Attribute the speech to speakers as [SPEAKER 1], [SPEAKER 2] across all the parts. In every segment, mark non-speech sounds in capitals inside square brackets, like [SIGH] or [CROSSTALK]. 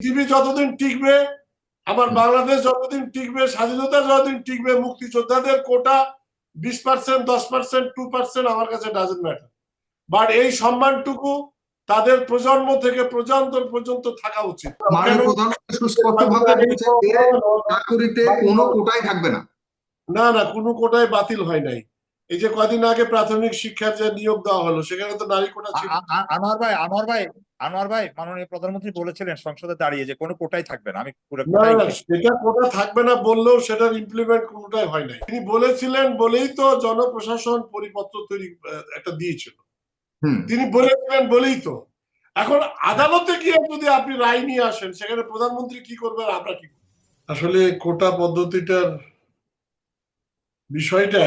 [SPEAKER 1] পৃথিবী যতদিন টিকবে আমার বাংলাদেশ যতদিন টিকবে স্বাধীনতা যতদিন টিকবে মুক্তিযোদ্ধাদের কোটা বিশ পার্সেন্ট দশ পার্সেন্ট টু পার্সেন্ট আমার কাছে ডাজেন্ট ম্যাটার বাট এই সম্মানটুকু তাদের প্রজন্ম থেকে প্রজন্ম পর্যন্ত থাকা উচিত
[SPEAKER 2] কোনো কোটাই থাকবে না
[SPEAKER 1] না না কোনো কোটায় বাতিল হয় নাই এই যে কদিন আগে প্রাথমিক শিক্ষার যে নিয়োগ দেওয়া হলো সেখানে তো নারী কোটা ছিল
[SPEAKER 3] আ- আ- ভাই আমার ভাই আনোয়ার ভাই মাননীয় প্রধানমন্ত্রী বলেছিলেন সংসদে দাঁড়িয়ে যে কোনো কোটাই থাকবে না। আমি পুরো
[SPEAKER 1] সেটা কোটা থাকবে না বললেও সেটার ইমপ্লিমেন্ট কোনোটাই হয় নাই। তিনি বলেছিলেন বলেই তো জনপ্রশাসন পরিপত্র তৈরি একটা দিয়েছিল। তিনি বলেছিলেন বলেই তো। এখন আদালতে গিয়ে যদি আপনি রায় নিয়ে আসেন সেখানে প্রধানমন্ত্রী কি করবেন আমরা কি করব? আসলে কোটা পদ্ধতিটার বিষয়টা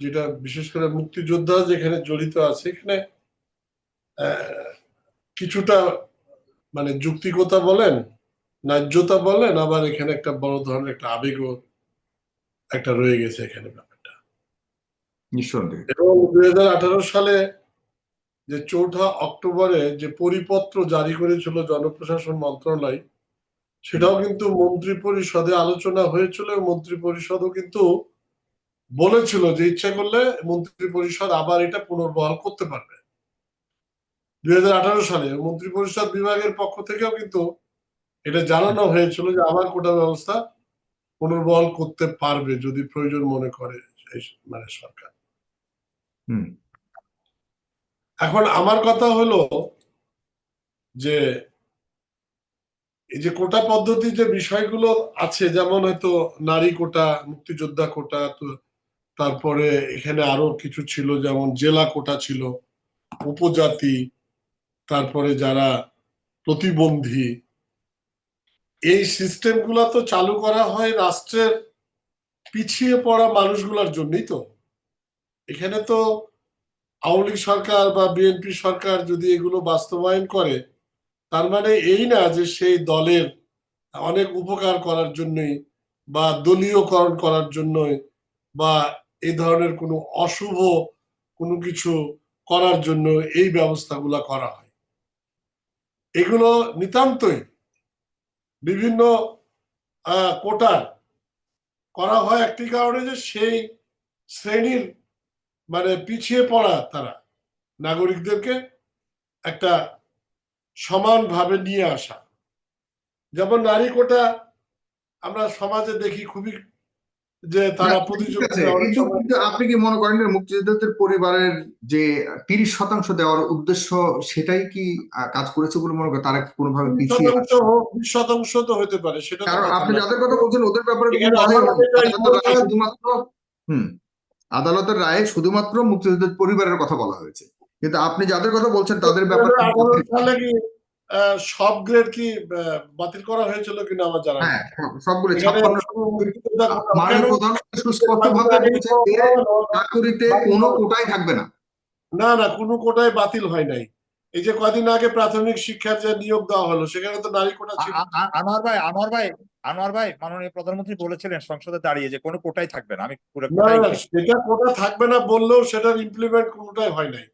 [SPEAKER 1] যেটা বিশেষ করে মুক্তিযোদ্ধা যেখানে জড়িত আছে এখানে আহ, কিছুটা মানে যুক্তিকতা বলেন ন্যায্যতা বলেন আবার এখানে একটা বড় ধরনের একটা আবেগও একটা রয়ে গেছে এখানে ব্যাপারটা।
[SPEAKER 2] নিঃসন্দেহে।
[SPEAKER 1] এবং দুই হাজার আঠারো সালে যে চৌঠা অক্টোবরে যে পরিপত্র জারি করেছিল জনপ্রশাসন মন্ত্রণালয় সেটাও কিন্তু মন্ত্রী পরিষদে আলোচনা হয়েছিল এবং মন্ত্রী পরিষদও কিন্তু বলেছিল যে ইচ্ছা করলে মন্ত্রী পরিষদ আবার এটা পুনর্বহাল করতে পারবে। দুই হাজার আঠারো সালে মন্ত্রী পরিষদ বিভাগের পক্ষ থেকেও কিন্তু এটা জানানো হয়েছিল যে আবার কোটা ব্যবস্থা পুনর্বহাল করতে পারবে যদি প্রয়োজন মনে করে মানে সরকার।
[SPEAKER 2] হুম।
[SPEAKER 1] এখন আমার কথা হলো যে এই যে কোটা পদ্ধতি যে বিষয়গুলো আছে যেমন হয়তো নারী কোটা মুক্তিযোদ্ধা কোটা তো তারপরে এখানে আরও কিছু ছিল যেমন জেলা কোটা ছিল উপজাতি তারপরে যারা প্রতিবন্ধী, এই সিস্টেমগুলো তো চালু করা হয় রাষ্ট্রের পিছিয়ে পড়া মানুষগুলোর জন্যই তো। এখানে তো আওয়ামী লীগ সরকার বা বিএনপি সরকার যদি এগুলো বাস্তবায়ন করে, তার মানে এই না যে সেই দলের অনেক উপকার করার জন্যই বা দলীয়করণ করার জন্যই বা এই ধরনের কোনো অশুভ কোনো কিছু করার জন্য এই ব্যবস্থাগুলো করা হয়। এগুলো নিতান্তই বিভিন্ন কোটার করা হয় একটি কারণে যে সেই শ্রেণির মানে পিছিয়ে পড়া তারা, নাগরিকদেরকে একটা সমানভাবে নিয়ে আসা। যেমন নারী কোটা আমরা সমাজে দেখি খুবই যে তারা
[SPEAKER 2] কিন্তু আপনি কি মনে করেন মুক্তিযোদ্ধাদের পরিবারের যে তিরিশ শতাংশ দেওয়ার উদ্দেশ্য সেটাই কি কাজ করেছে বলে মনে করেন? তারা কোনোভাবে পিছিয়ে
[SPEAKER 1] শতাংশ বিশ শতাংশ তো হতে পারে সেটা
[SPEAKER 2] কারণ আপনি যাদের কথা বলছেন ওদের ব্যাপারে শুধুমাত্র হুম আদালতের রায়ে শুধুমাত্র মুক্তিযোদ্ধাদের পরিবারের কথা বলা হয়েছে। কিন্তু আপনি যাদের কথা বলছেন তাদের ব্যাপারে
[SPEAKER 1] সব গ্রেড কি বাতিল করা হয়েছিল কিনা আমার জানা
[SPEAKER 2] হ্যাঁ সবগুলো চাকুরিতে কোনো কোটাই থাকবে না।
[SPEAKER 1] না না কোনো কোটায় বাতিল হয় নাই। এই যে কদিন আগে প্রাথমিক শিক্ষার যে নিয়োগ দেওয়া হলো সেখানে তো নারী কোটা ছিল।
[SPEAKER 3] আনোয়ার ভাই আনোয়ার ভাই আনোয়ার ভাই মাননীয় প্রধানমন্ত্রী বলেছিলেন সংসদে দাঁড়িয়ে যে কোনো কোটাই থাকবে না। আমি পুরো কোটাই
[SPEAKER 1] সেটা কোটা থাকবে না বললেও সেটার ইমপ্লিমেন্ট কোনোটাই হয় নাই।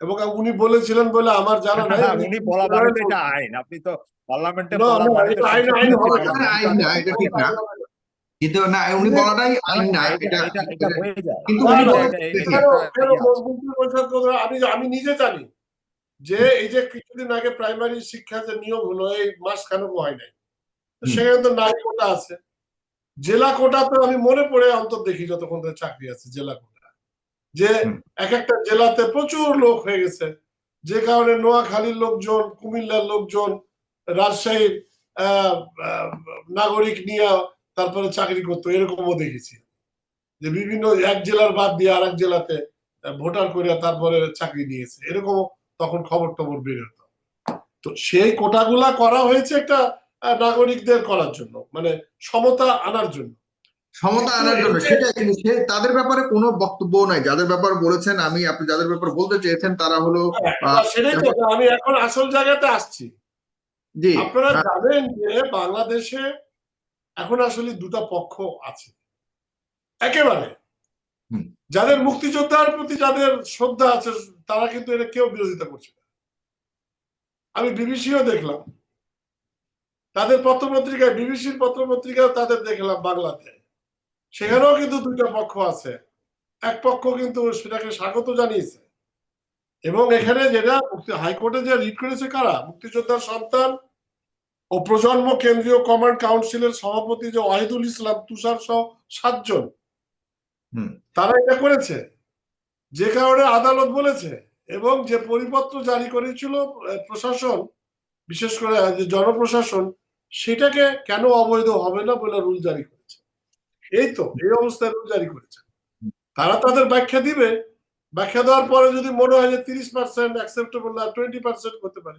[SPEAKER 1] এবং উনি বলেছিলেন বলে আমার জানা নাই। [LAUGHS]
[SPEAKER 3] উনি বলা মানে এটা আইন। আপনি তো পার্লামেন্টে মানে।
[SPEAKER 2] কিন্তু না উনি বলাটাই আইন না
[SPEAKER 3] এটা-।
[SPEAKER 2] কিন্তু
[SPEAKER 1] আমি আমি নিজে জানি যে এই যে কিছুদিন আগে প্রাইমারি শিক্ষা যে নিয়ম হলো এই মাস খানেক হয় নাই। সেখানে তো নারী কোটা আছে। জেলা কোটা তো আমি মনে পড়ে অন্তর দেখি যতক্ষণ ধরে চাকরি আছে জেলা কোটা। যে এক একটা জেলাতে প্রচুর লোক হয়ে গেছে। যে কারণে নোয়াখালীর লোকজন কুমিল্লার লোকজন রাজশাহীর নাগরিক নিয়ে তারপরে চাকরি করতো এরকমও দেখেছি। যে বিভিন্ন এক জেলার বাদ দিয়ে আর এক জেলাতে ভোটার করে তারপরে চাকরি নিয়েছে এরকম তখন খবর টবর বের হতো। তো সেই কোটাগুলা করা হয়েছে একটা নাগরিকদের করার জন্য মানে সমতা আনার জন্য।
[SPEAKER 2] সমতা আনার জন্য সেটাই কিন্তু সে তাদের ব্যাপারে কোনো বক্তব্য নাই। যাদের ব্যাপারে বলেছেন আমি আপনি যাদের ব্যাপারে বলতে চেয়েছেন তারা হলো
[SPEAKER 1] সেটাই তো আমি এখন আসল জায়গাতে আসছি।
[SPEAKER 2] জি
[SPEAKER 1] আপনারা জানেন যে বাংলাদেশে এখন আসলে দুটা পক্ষ আছে। একেবারে। যাদের মুক্তিযোদ্ধার প্রতি যাদের শ্রদ্ধা আছে তারা কিন্তু এটা কেউ বিরোধিতা করছে না। আমি বিবিসিও দেখলাম। তাদের পত্রপত্রিকায় বিবিসির পত্রপত্রিকায় তাদের দেখলাম বাংলাতে। সেখানেও কিন্তু দুইটা পক্ষ আছে। এক পক্ষ কিন্তু সেটাকে স্বাগত জানিয়েছে। এবং এখানে যেটা মুক্তি- হাইকোর্টে যে রিট করেছে কারা? মুক্তিযোদ্ধার সন্তান ও প্রজন্ম কেন্দ্রীয় কমান্ড কাউন্সিলের সভাপতি যে ওয়াহিদুল ইসলাম তুষার সহ সাতজন। তারা এটা করেছে। যে কারণে আদালত বলেছে এবং যে পরিপত্র জারি করেছিল প্রশাসন বিশেষ করে যে জনপ্রশাসন সেটাকে কেন অবৈধ হবে না বলে রুল জারি করেছে? এই তো এই অবস্থায় রুল জারি করেছে। তারা তাদের ব্যাখ্যা দিবে। ব্যাখ্যা দেওয়ার পরে যদি মনে হয় যে তিরিশ পার্সেন্ট অ্যাকসেপ্টেবল না টোয়েন্টি পার্সেন্ট হতে পারে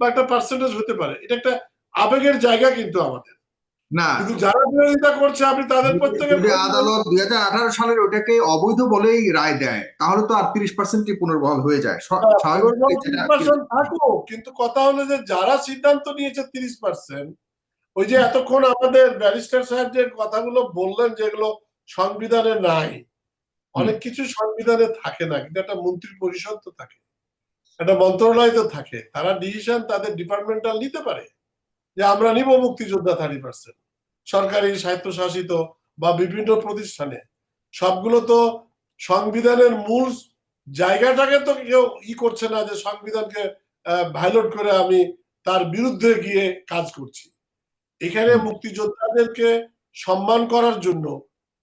[SPEAKER 1] বা একটা পার্সেন্টেজ হতে পারে এটা একটা আবেগের জায়গা কিন্তু আমাদের।
[SPEAKER 2] না।
[SPEAKER 1] কিন্তু যারা বিরোধিতা করছে আপনি তাদের প্রত্যেকের
[SPEAKER 2] আদালত দুই হাজার আঠারো সালের ওটাকে অবৈধ বলেই রায় দেয় তাহলে তো আর তিরিশ পার্সেন্টই পুনর্বহাল হয়ে যায়।
[SPEAKER 1] 30% থাকুক কিন্তু কথা হলো যে যারা সিদ্ধান্ত নিয়েছে তিরিশ পার্সেন্ট ওই যে এতক্ষণ আমাদের ব্যারিস্টার সাহেব যে কথাগুলো বললেন যেগুলো সংবিধানে নাই অনেক কিছু সংবিধানে থাকে না কিন্তু একটা মন্ত্রী পরিষদ তো থাকে একটা মন্ত্রণালয় তো থাকে তারা ডিসিশন তাদের ডিপার্টমেন্টাল নিতে পারে যে আমরা নিব মুক্তিযোদ্ধা থার্টি পার্সেন্ট সরকারি স্বায়ত্তশাসিত বা বিভিন্ন প্রতিষ্ঠানে সবগুলো তো সংবিধানের মূল জায়গাটাকে তো কেউ ই করছে না যে সংবিধানকে ভাইলোট করে আমি তার বিরুদ্ধে গিয়ে কাজ করছি। এখানে মুক্তিযোদ্ধাদেরকে সম্মান করার জন্য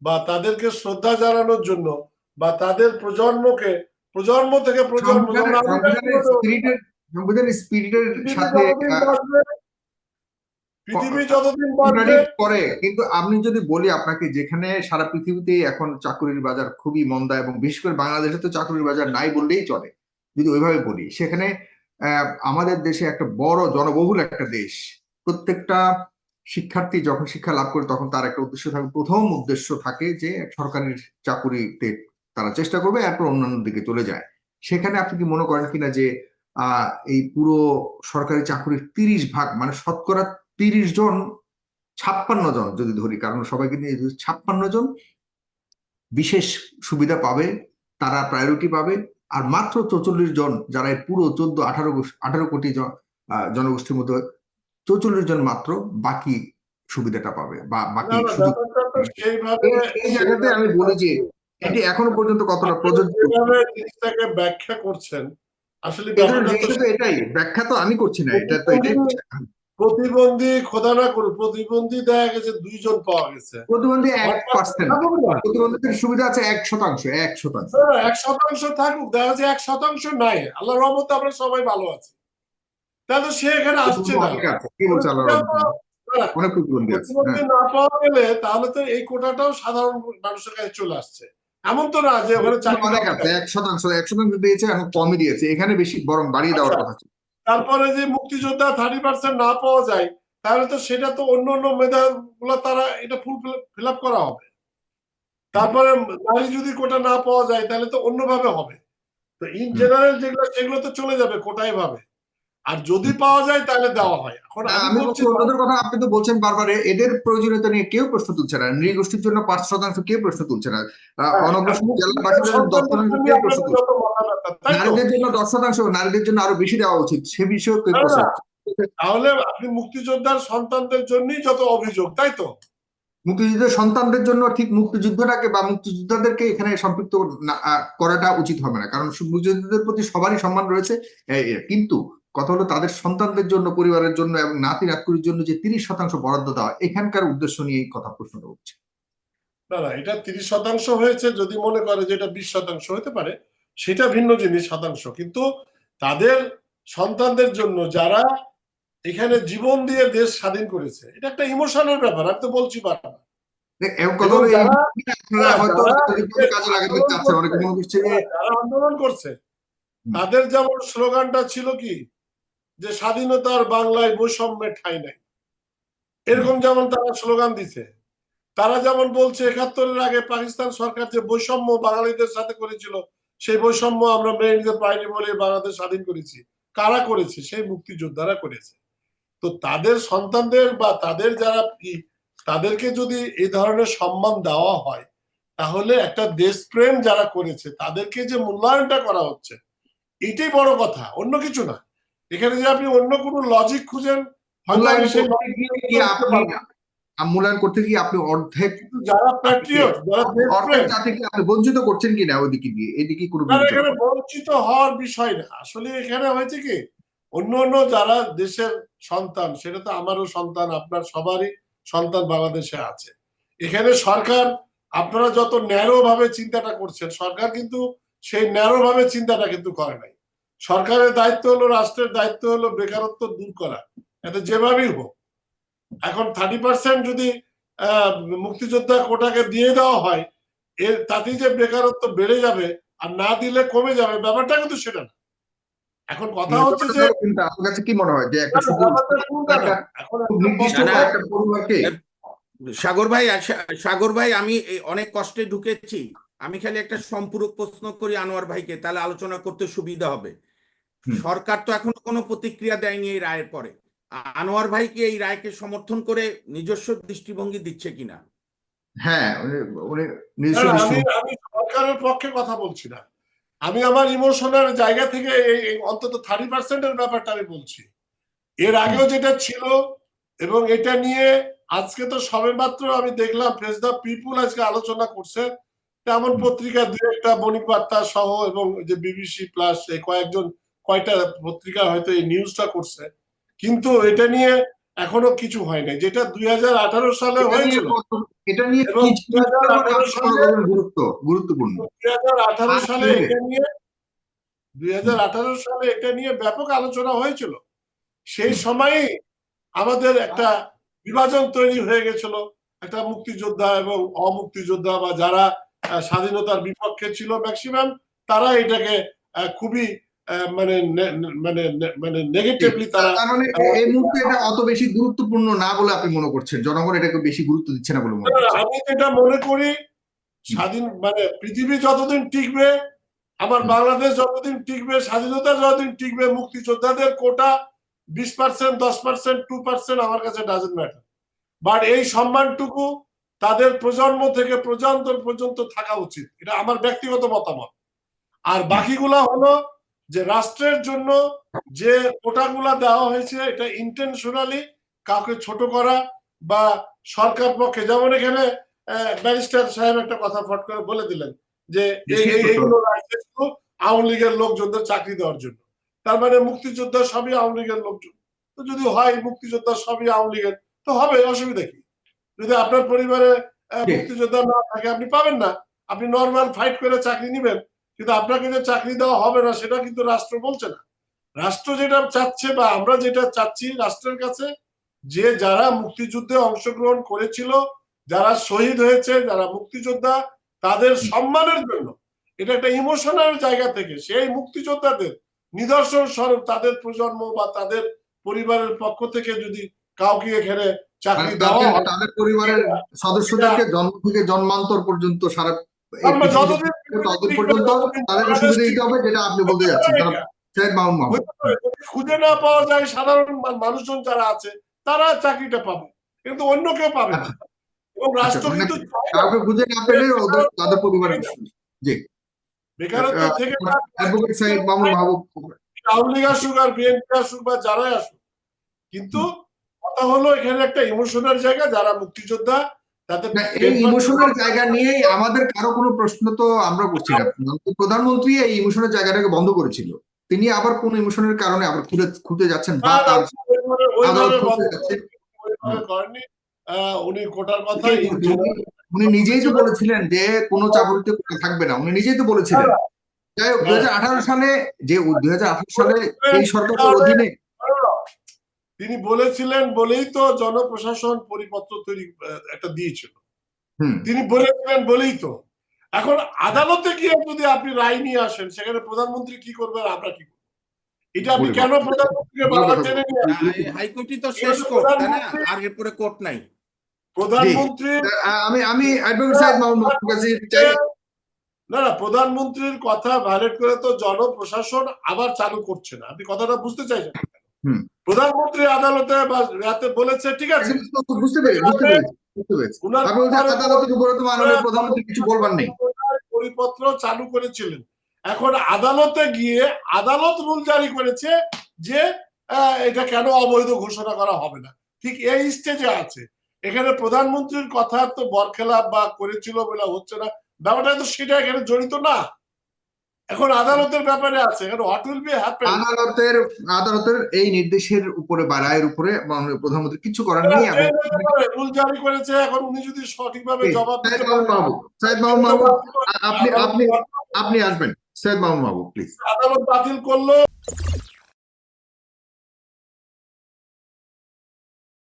[SPEAKER 1] বা তাদেরকে শ্রদ্ধা জানানোর জন্য বা তাদের প্রজন্মকে প্রজন্ম থেকে প্রজন্ম
[SPEAKER 2] স্পিরিটের সাথে
[SPEAKER 1] পৃথিবী যতদিন
[SPEAKER 2] করে। কিন্তু আমি যদি বলি আপনাকে যেখানে সারা পৃথিবীতে এখন চাকরির বাজার খুবই মন্দা এবং বিশেষ করে বাংলাদেশে তো চাকরির বাজার নাই বললেই চলে। যদি ওইভাবে বলি সেখানে আহ, আমাদের দেশে একটা বড় জনবহুল একটা দেশ। প্রত্যেকটা শিক্ষার্থী যখন শিক্ষা লাভ করে তখন তার একটা উদ্দেশ্য থাকে, প্রথম উদ্দেশ্য থাকে যে সরকারি চাকুরিতে তারা চেষ্টা করবে, এরপর অন্যান্য দিকে চলে যায়। সেখানে আপনি কি মনে করেন কিনা যে এই পুরো সরকারি চাকুরির তিরিশ ভাগ মানে শতকরা তিরিশ জন, ছাপ্পান্ন জন যদি ধরি, কারণ সবাইকে নিয়ে ছাপ্পান্ন জন বিশেষ সুবিধা পাবে, তারা প্রায়োরিটি পাবে, আর মাত্র চৌচল্লিশ জন যারা পুরো চোদ্দ, আঠারো আঠারো কোটি জন জনগোষ্ঠীর মধ্যে চৌচল্লিশ জন মাত্র বাকি সুবিধাটা পাবে বা বাকি সুযোগ এই- জায়গাতে আমি বলি যে এটি এখনও পর্যন্ত কতটা প্রযোজ্য?
[SPEAKER 1] জিনিসটাকে ব্যাখ্যা করছেন আসলে
[SPEAKER 2] এটাই ব্যাখ্যা তো আমি করছি না এটা তো এটাই
[SPEAKER 1] প্রতিবন্ধী খোদা না করুক প্রতিবন্ধী দেখা গেছে দুইজন পাওয়া গেছে।
[SPEAKER 2] প্রতিবন্ধী এক পার্সেন্ট প্রতিবন্ধীদের সুবিধা আছে এক শতাংশ এক শতাংশ।
[SPEAKER 1] এক শতাংশ থাকুক দেখা যাচ্ছে এক শতাংশ নাই। আল্লাহ রহমতে আমরা সবাই ভালো আছি। তাহলে সে এখানে আসছে না।
[SPEAKER 2] প্রতিবন্ধী হ্যাঁ।
[SPEAKER 1] না পাওয়া গেলে তাহলে তো এই কোটাটাও সাধারণ মানুষের কাছে চলে আসছে। এমন তো না যে ওখানে
[SPEAKER 2] অনেক আছে এক শতাংশ এক শতাংশ দিয়েছে এখন কমই দিয়েছে। এখানে বেশি বরং বাড়িয়ে দেওয়ার
[SPEAKER 1] আচ্ছা।
[SPEAKER 2] কথা ছিল।
[SPEAKER 1] তারপরে যে মুক্তিযোদ্ধা থার্টি পার্সেন্ট না পাওয়া যায় তাহলে তো সেটা তো অন্য অন্য মেধা গুলো তারা এটা ফুল ফিল আপ করা হবে। তারপরে নারী যদি কোটা না পাওয়া যায় তাহলে তো অন্যভাবে হবে। তো ইন জেনারেল যেগুলো সেগুলো তো চলে যাবে কোটাই ভাবে। আর যদি পাওয়া যায় তাহলে দেওয়া হয়। এখন আমি বলছি
[SPEAKER 2] বলছি অন্যদের কথা আপনি তো বলছেন বারবার এদের প্রয়োজনীয়তা নিয়ে কেউ প্রশ্ন তুলছে না। নৃগোষ্ঠীর জন্য পাঁচ শতাংশ কেউ প্রশ্ন তুলছে না। আহ, অনগ্রসর জেলাবাসীদের জন্য দশ শতাংশ কেউ প্রশ্ন তুলছে
[SPEAKER 1] যত মাথা ব্যথা, তাই তো?
[SPEAKER 2] নারীদের জন্য দশ শতাংশ নারীদের জন্য আরও বেশি দেওয়া উচিত সে বিষয়ে কেউ প্রশ্ন
[SPEAKER 1] তাহলে আপনি মুক্তিযোদ্ধার সন্তানদের জন্যই যত অভিযোগ তাই তো?
[SPEAKER 2] মুক্তিযুদ্ধের সন্তানদের জন্য ঠিক মুক্তিযুদ্ধটাকে বা মুক্তিযোদ্ধাদেরকে এখানে সম্পৃক্ত করাটা উচিত হবে না। কারণ মুক্তিযোদ্ধাদের প্রতি সবারই সম্মান রয়েছে। কিন্তু কথা হলো তাদের সন্তানদের জন্য পরিবারের জন্য এবং নাতি নাতকুরির জন্য যে তিরিশ শতাংশ বরাদ্দ দেওয়া এখানকার উদ্দেশ্য নিয়ে এই কথা প্রশ্নটা উঠছে।
[SPEAKER 1] না না এটা তিরিশ শতাংশ হয়েছে যদি মনে করে যে এটা বিশ শতাংশ হতে পারে সেটা ভিন্ন জিনিস শতাংশ। কিন্তু তাদের সন্তানদের জন্য যারা এখানে জীবন দিয়ে দেশ স্বাধীন করেছে এটা একটা ইমোশনের ব্যাপার আমি তো বলছি বারবার।
[SPEAKER 2] এবং কথা হলো এই
[SPEAKER 1] যারা-
[SPEAKER 2] আপনারা হয়তো
[SPEAKER 1] যারা-
[SPEAKER 2] রাজনৈতিকভাবে কাজে লাগাতে চাচ্ছেন অনেকে মনে করছে যে
[SPEAKER 1] যারা আন্দোলন করছে তাদের যেমন স্লোগানটা ছিল কি যে স্বাধীনতার বাংলায় বৈষম্যের ঠাঁই নাই। এরকম যেমন তারা স্লোগান দিছে, তারা যেমন বলছে, একাত্তরের আগে পাকিস্তান সরকার যে বৈষম্য বাঙালিদের সাথে করেছিল, সেই বৈষম্য আমরা মেনে নিতে পারিনি বলে বাংলাদেশ স্বাধীন করেছি। কারা করেছে? সেই মুক্তিযোদ্ধারা করেছে। তো তাদের সন্তানদের বা তাদের যারা কি, তাদেরকে যদি এই ধরনের সম্মান দেওয়া হয়, তাহলে একটা দেশপ্রেম যারা করেছে, তাদেরকে যে মূল্যায়নটা করা হচ্ছে, এটাই বড় কথা, অন্য কিছু না। এখানে যে আপনি অন্য কোনো লজিক খুঁজেন
[SPEAKER 2] মূল্যায়ন করতে গিয়ে আপনি অর্ধেক
[SPEAKER 1] যারা প্যাট্রিয়ট যারা
[SPEAKER 2] আপনি বঞ্চিত করছেন কিনা ওইদিকে গিয়ে? এদিকে কোনো
[SPEAKER 1] এখানে বঞ্চিত হওয়ার বিষয় না। আসলে এখানে হয়েছে কি অন্য অন্য যারা দেশের সন্তান সেটা তো আমারও সন্তান আপনার সবারই সন্তান বাংলাদেশে আছে। এখানে সরকার আপনারা যত ন্যারো ভাবে চিন্তাটা করছেন সরকার কিন্তু সেই ন্যারো ভাবে চিন্তাটা কিন্তু করে নাই। সরকারের দায়িত্ব হলো রাষ্ট্রের দায়িত্ব হলো বেকারত্ব দূর করা। এটা যেভাবেই হোক। এখন থার্টি পার্সেন্ট যদি আহ, মুক্তিযোদ্ধা কোটাকে দিয়ে দেওয়া হয় এর তাতেই যে বেকারত্ব বেড়ে যাবে আর না দিলে কমে যাবে ব্যাপারটা কিন্তু সেটা না। এখন কথা হচ্ছে যে
[SPEAKER 2] আপনার কাছে কি মনে হয়? যে একটা
[SPEAKER 4] সাগর ভাই আচ্ছা, সাগর ভাই আমি অনেক কষ্টে ঢুকেছি। আমি খালি একটা সম্পূরক প্রশ্ন করি আনোয়ার ভাইকে তাহলে আলোচনা করতে সুবিধা হবে। সরকার তো এখনও কোনো প্রতিক্রিয়া দেয়নি এই রায়ের পরে। আনোয়ার ভাই কি এই রায়কে সমর্থন করে নিজস্ব দৃষ্টিভঙ্গি দিচ্ছে কিনা?
[SPEAKER 2] হ্যাঁ
[SPEAKER 1] আমি আমি সরকারের পক্ষে কথা বলছি না। আমি আমার ইমোশনের জায়গা থেকে এই এই অন্তত থার্টি পার্সেন্টের ব্যাপারটা আমি বলছি। এর আগেও যেটা ছিল এবং এটা নিয়ে আজকে তো সবেমাত্র আমি দেখলাম ফেস দ্য পিপুল আজকে আলোচনা করছে। তেমন পত্রিকা দু একটা বণিক বার্তা সহ এবং যে বিবিসি প্লাস এই কয়েকজন কয়টা পত্রিকা হয়তো এই নিউজটা করছে। কিন্তু এটা নিয়ে এখনও কিছু হয় নাই যেটা দুই সালে হয়েছিল।
[SPEAKER 2] এটা নিয়ে
[SPEAKER 1] এবং
[SPEAKER 2] কি কি
[SPEAKER 1] 2018
[SPEAKER 2] আপনার
[SPEAKER 1] সালে-
[SPEAKER 2] গুরুত্ব গুরুত্বপূর্ণ।
[SPEAKER 1] দুই হাজার আঠারো সালে এটা নিয়ে দুই হাজার আঠারো সালে এটা নিয়ে ব্যাপক আলোচনা হয়েছিল। সেই সময়ই আমাদের একটা বিভাজন তৈরি হয়ে গেছিল একটা মুক্তিযোদ্ধা এবং অমুক্তিযোদ্ধা বা যারা স্বাধীনতার বিপক্ষে ছিল ম্যাক্সিমাম তারা এটাকে খুবই মানে মানে মানে নেগেটিভলি তারা
[SPEAKER 2] মানে এই মুহূর্তে এটা অত বেশি গুরুত্বপূর্ণ না বলে আপনি মনে করছেন? জনগণ এটাকে বেশি গুরুত্ব দিচ্ছে না বলে মনে করছেন?
[SPEAKER 1] আমি যেটা মনে করি স্বাধীন মানে পৃথিবী যতদিন টিকবে আমার বাংলাদেশ যতদিন টিকবে স্বাধীনতা যতদিন টিকবে মুক্তিযোদ্ধাদের কোটা বিশ পার্সেন্ট দশ পার্সেন্ট টু পার্সেন্ট আমার কাছে ডাজেন্ট ম্যাটার বাট এই সম্মানটুকু তাদের প্রজন্ম থেকে প্রজন্ম পর্যন্ত থাকা উচিত। এটা আমার ব্যক্তিগত মতামত। আর বাকিগুলা হলো যে রাষ্ট্রের জন্য যে কোটাগুলা দেওয়া হয়েছে এটা ইন্টেনশনালি কাউকে ছোট করা বা সরকার পক্ষে যেমন এখানে ব্যারিস্টার সাহেব একটা কথা ফট করে বলে দিলেন যে এই- এই- এইগুলো আওয়ামী লীগের লোকজনদের চাকরি দেওয়ার জন্য। তার মানে মুক্তিযোদ্ধা সবই আওয়ামী লীগের লোকজন। তো যদি হয় মুক্তিযোদ্ধা সবই আওয়ামী লীগের তো হবে অসুবিধা কি? যদি আপনার পরিবারে মুক্তিযোদ্ধা না থাকে আপনি পাবেন না। আপনি নর্মাল ফাইট করে চাকরি নিবেন। কিন্তু আপনাকে যে চাকরি দেওয়া হবে না সেটা কিন্তু রাষ্ট্র বলছে না। রাষ্ট্র যেটা চাচ্ছে বা আমরা যেটা চাচ্ছি রাষ্ট্রের কাছে যে যারা মুক্তিযুদ্ধে অংশগ্রহণ করেছিল যারা শহীদ হয়েছে যারা মুক্তিযোদ্ধা তাদের সম্মানের জন্য। এটা একটা ইমোশনাল জায়গা থেকে। সেই মুক্তিযোদ্ধাদের নিদর্শন স্বরূপ তাদের প্রজন্ম বা তাদের পরিবারের পক্ষ থেকে যদি কাউকে এখানে চাকরি
[SPEAKER 2] মানে
[SPEAKER 1] দেওয়া
[SPEAKER 2] তাদের পরিবারের সদস্যদেরকে জন্ম থেকে জন্মান্তর পর্যন্ত সারা ততদিন পর্যন্ত তাদেরকে সুবিধা দিতে হবে যেটা আপনি বলতে যাচ্ছেন।
[SPEAKER 1] খুঁজে না পাওয়া যায় সাধারণ মানুষজন যারা আছে তারা চাকরিটা পাবে কিন্তু অন্য কেউ পাবে না। এবং রাষ্ট্র
[SPEAKER 2] আচ্ছা, মানে
[SPEAKER 1] কিন্তু
[SPEAKER 2] খুঁজে না পেলে তাদের পরিবারের
[SPEAKER 1] বেকারত্ব থেকে আওয়ামী লীগ আসুক আর বিএনপি আসুক বা যারাই আসুক। কিন্তু কথা হলো এখানে একটা ইমোশনাল জায়গা যারা মুক্তিযোদ্ধা
[SPEAKER 2] এই ইমোশনাল জায়গা নিয়েই আমাদের কারও কোনো প্রশ্ন তো আমরা করছি না। প্রধানমন্ত্রী এই ইমোশনাল জায়গাটাকে বন্ধ করেছিল। তিনি আবার কোন ইমোশনের কারণে আবার যাচ্ছেন বা তার
[SPEAKER 1] আহ, উনি কোটার কথা
[SPEAKER 2] উনি- উনি নিজেই তো বলেছিলেন যে কোনো চাকরিতে থাকবে না। উনি নিজেই তো বলেছিলেন। যাই হোক দুই হাজার আঠারো সালে যে দুই হাজার আঠারো সালে এই সরকারের অধীনে
[SPEAKER 1] তিনি বলেছিলেন বলেই তো জনপ্রশাসন পরিপত্র তৈরি একটা দিয়েছিল। তিনি বলেছিলেন বলেই তো। এখন আদালতে গিয়ে যদি আপনি রায় নিয়ে আসেন সেখানে প্রধানমন্ত্রী কি করবেন আমরা কি করব? এটা আপনি কেন প্রধানমন্ত্রীকে বারবার আসবেন?
[SPEAKER 4] হাইকোর্টই তো শেষ কোর্ট না? আর এরপরে কোর্ট নাই।
[SPEAKER 1] প্রধানমন্ত্রী
[SPEAKER 2] আমি আমি অ্যাডভোকেট সাহেব মাহমুদ
[SPEAKER 1] না না প্রধানমন্ত্রীর কথা ভায়োলেট করে তো জনপ্রশাসন আবার চালু করছে না। আপনি কথাটা বুঝতে চাইছেন
[SPEAKER 2] হুম।
[SPEAKER 1] প্রধানমন্ত্রী আদালতে রাতে বলেছে ঠিক আছে?
[SPEAKER 2] বুঝতে পেরেছি বুঝতে পেরেছি বুঝতে পেরেছি।
[SPEAKER 1] উনার
[SPEAKER 2] আপনি বলছেন আদালতের উপরে তো মাননীয় প্রধানমন্ত্রী কিছু বলবার নেই।
[SPEAKER 1] পরিপত্র চালু করেছিলেন। এখন আদালতে গিয়ে আদালত রুল জারি করেছে যে এটা কেন অবৈধ ঘোষণা করা হবে না। ঠিক এই স্টেজে আছে। এখানে প্রধানমন্ত্রীর কথা তো বরখেলাপ বা করেছিল বলে হচ্ছে না। ব্যাপারটা তো সেটা এখানে জড়িত না। এখন আদালতের ব্যাপারে আছে এখানে হোয়াট উইল বি হ্যাপেন
[SPEAKER 2] আদালতের আদালতের এই নির্দেশের উপরে বা রায়ের উপরে মাননীয় প্রধানমন্ত্রী কিছু করার নেই এবং
[SPEAKER 1] রুল জারি করেছে এখন উনি যদি সঠিকভাবে জবাব দিতে পারেন।
[SPEAKER 2] সাইদ মাহমুদ মাহবুব আপনি আপনি আপনি আসবেন। সৈয়দ মাহমুদ মাহবুব প্লিজ
[SPEAKER 1] আদালত বাতিল করল।